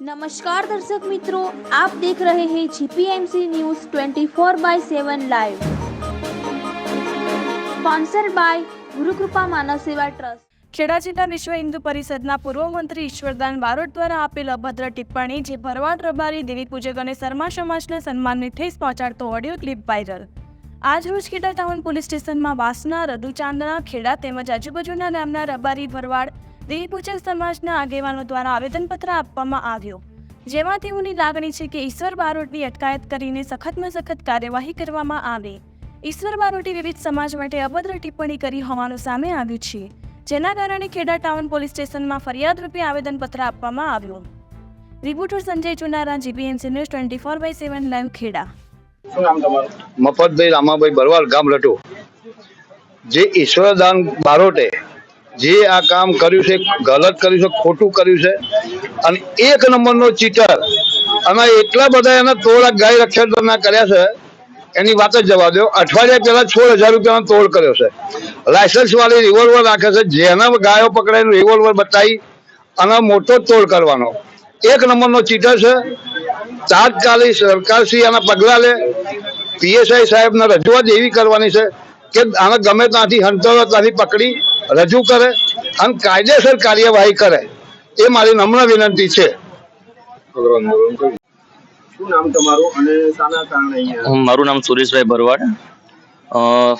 નમસ્કાર દર્શક મિત્રો, આપ દેખ રહે હે GPMC news 24 by 7 live sponsor by Gurukrupa Manav Seva trust. Kheda જિલ્લા વિશ્વ હિન્દુ પરિષદના પૂર્વ મંત્રી ઈશ્વરદાન બારોટ દ્વારા આપેલ અભદ્ર ટિપ્પણી, જે ભરવાડ રબારી દેવી પૂજક અને શર્મા સમાજને સન્માનની ઠેસ પહોંચાડતો ઓડિયો ક્લિપ વાયરલ. આજ રોજ ખેડા ટાઉન પોલીસ સ્ટેશનમાં વાસના રદુચાંદણા ખેડા તેમજ આજુબાજુના નામના રબારી ભરવાડ દેવી સમાજના આગેવાનો દ્વારા આવેદનપત્ર આપવામાં આવ્યું જેમાં તેઓની લાગણી છે કે ઈશ્વર બારોટની અટકાયત કરીને સખતમાં સખત કાર્યવાહી કરવામાં આવે. ઈશ્વર બારોટે વિવિધ સમાજ માટે અભદ્ર ટિપ્પણી કરી હોવાનું સામે આવ્યું છે જેના કારણે ખેડા ટાઉન પોલીસ સ્ટેશનમાં ફરિયાદ રૂપે આવેદનપત્ર આપવામાં આવ્યું. Reporter Sanjay Chunara GBMC news twenty four by seven live Kheda. શું નામ તમારું? મફતભાઈ રામાભાઈ બરવાલ ગામ લટુ જે ઈશ્વરદાન બારોટે જે આ કામ કર્યું છે, ગલત કર્યું છે, ખોટું કર્યું છે, અને એક નંબરનો ચીટર અને એટલા બધા એના તોડ ગાય રક્ષણના કર્યા છે, એની વાત જ જવા દો. અઠવાડિયા પહેલા સોળ હજાર રૂપિયાનો તોડ કર્યો છે. લાયસન્સ વાળી રિવોલ્વર રાખે છે, જેના ગાયો પકડાઈને રિવોલ્વર બતાવી અને મોટો તોડ કરવાનો. એક નંબરનો ચીટર છે, તાત્કાલિક સરકારશ્રી આના પગલાં લે. પીએસઆઈ સાહેબને રજૂઆત એવી કરવાની છે કે આને ગમે ત્યાંથી હંતરો ત્યાંથી પકડી રજૂ કરે અને કાયદેસર કાર્યવાહી કરે એ મારી નમ્ર વિનંતી છે. શું નામ તમારું અને શાના કારણે અહીંયા? મારું નામ સુરેશભાઈ ભરવાડ.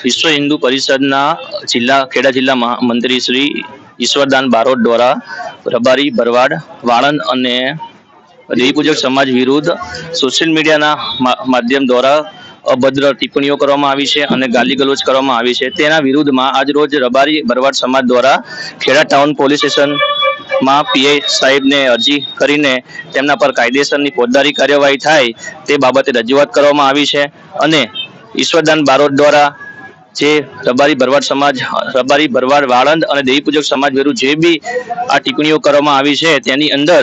વિશ્વ હિન્દુ પરિષદના જિલ્લા ખેડા જિલ્લા મહા- મંત્રી શ્રી ઈશ્વરદાન બારોટ દ્વારા રબારી ભરવાડ વાળંદ અને દેવીપૂજક સમાજ વિરુદ્ધ સોશિયલ મીડિયાના માધ્યમ દ્વારા અભદ્ર ટિપ્પણીઓ કરવામાં આવી છે અને ગાલીગલોચ કરવામાં આવી છે. તેના વિરુદ્ધમાં આજ રોજ રબારી ભરવાડ સમાજ દ્વારા ખેડા ટાઉન પોલીસ સ્ટેશનમાં પીઆઈ સાહેબને અરજી કરીને તેમના પર કાયદેસરની ફોજદારી કાર્યવાહી થાય તે બાબતે રજૂઆત કરવામાં આવી છે અને ઈશ્વરદાન બારોટ દ્વારા જે રબારી ભરવાડ સમાજ, રબારી ભરવાડ વાળંદ અને દેવી પૂજક સમાજ વિરુદ્ધ જે બી આ ટિપ્પણીઓ કરવામાં આવી છે તેની અંદર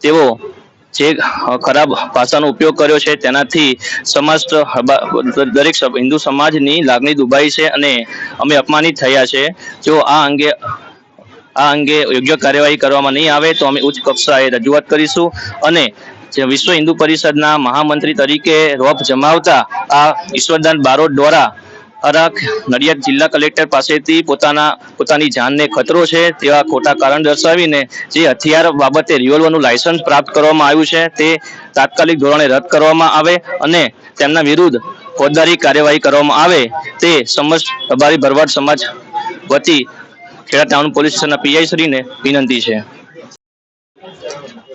તેઓ જે ખરાબ ભાષાનો ઉપયોગ કર્યો છે, તેનાથી સમાજ દરેક હિન્દુ સમાજની લાગણી દુભાઈ છે અને અમે અપમાનિત થયા છે. જો આ અંગે આ અંગે યોગ્ય કાર્યવાહી કરવામાં નહીં આવે તો અમે ઉચ્ચ કક્ષાએ રજૂઆત કરીશું અને જે વિશ્વ હિન્દુ પરિષદના મહામંત્રી તરીકે રોપ જમાવતા આ ઈશ્વરદાન બારોટ દ્વારા અરાક નડિયાદ જિલ્લા કલેક્ટર પાસેથી પોતાના, પોતાની જાનને ખતરો છે તેવા ખોટા કારણ દર્શાવીને જે હથિયાર બાબતે રિવોલ્વરનું લાયસન્સ પ્રાપ્ત કરવામાં આવ્યું છે તે તાત્કાલિક ધોરણે રદ કરવામાં આવે અને તેમના વિરુદ્ધ ફોજદારી કાર્યવાહી કરવામાં આવે તે સમસ્ત પ્રભારી ભરવાડ સમાજ વતી ખેડા ટાઉન પોલીસ સ્ટેશનના પીઆઈ શ્રીને વિનંતી છે.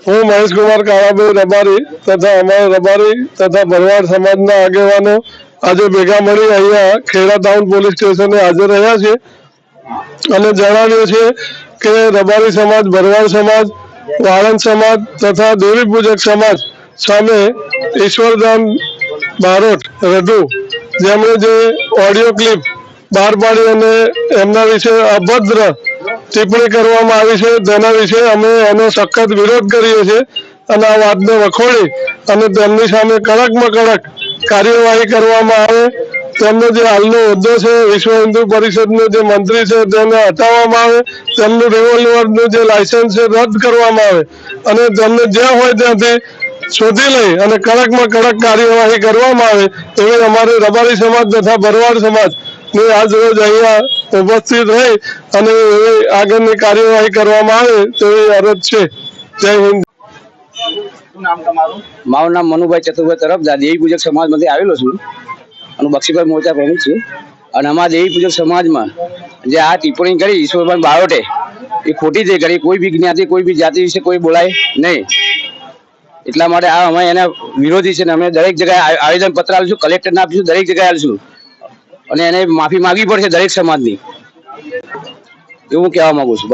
હું મહેશકુમાર કાળાભાઈ રબારી તથા અમારા રબારી તથા ભરવાડ સમાજના આગેવાનો આજે ભેગા મળી અહીંયા ખેડા ટાઉન પોલીસ સ્ટેશને હાજર રહ્યા છે. અને જણાવ્યું છે કે રબારી સમાજ, ભરવાડ સમાજ, વાળંદ સમાજ તથા દેવી પૂજક સમાજ સામે ઈશ્વરદાન બારોટ રઘુ જેમણે જે ઓડિયો ક્લિપ બહાર પાડી અને એમના વિશે અભદ્ર ટિપ્પણી કરવામાં આવી છે, તેના વિશે અમે એનો સખત વિરોધ કરીએ છીએ અને આ વાતને વખોડી અને તેમની સામે કડકમાં કડક કાર્યવાહી કરવામાં આવે, તેમનો જે હાલનો હોદ્દો છે, વિશ્વ હિન્દુ પરિષદનો જે મંત્રી છે તેને હટાવવામાં આવે, તેમનું રિવોલ્વરનું જે લાયસન્સ છે, રદ કરવામાં આવે. અને તેમને જ્યાં હોય ત્યાંથી શોધી લઈ અને કડકમાં કડક કાર્યવાહી કરવામાં આવે, એવી અમારે રબારી સમાજ તથા ભરવાડ સમાજ ને આજ રોજ અહીંયા ઉપસ્થિત રહી અને આગળની કાર્યવાહી કરવામાં આવે તેવી અરજ છે. જય હિન્દ. મારું નામ મનુભાઈ ચતુરભાઈ તરફ દેવી પૂજક સમાજમાંથી આવેલો છું અને બક્ષીભાઈ મોરચા પ્રમુખ છું. અને અમારા દેવી પૂજક સમાજમાં જે આ ટિપ્પણી કરી, ઈશ્વરભાઈ બારોટે, એ ખોટી જે કરી, કોઈ બી જ્ઞાતિ, કોઈ બી જાતિ વિશે કોઈ બોલાય નહીં. એટલા માટે આ અમે એના વિરોધી છે ને અમે દરેક જગ્યાએ આવેદન પત્ર આપીશું, કલેક્ટરને આપીશું, દરેક જગ્યાએ આપીશું. અને એને માફી માંગવી પડશે દરેક સમાજની. એવું કહેવા માંગુ છું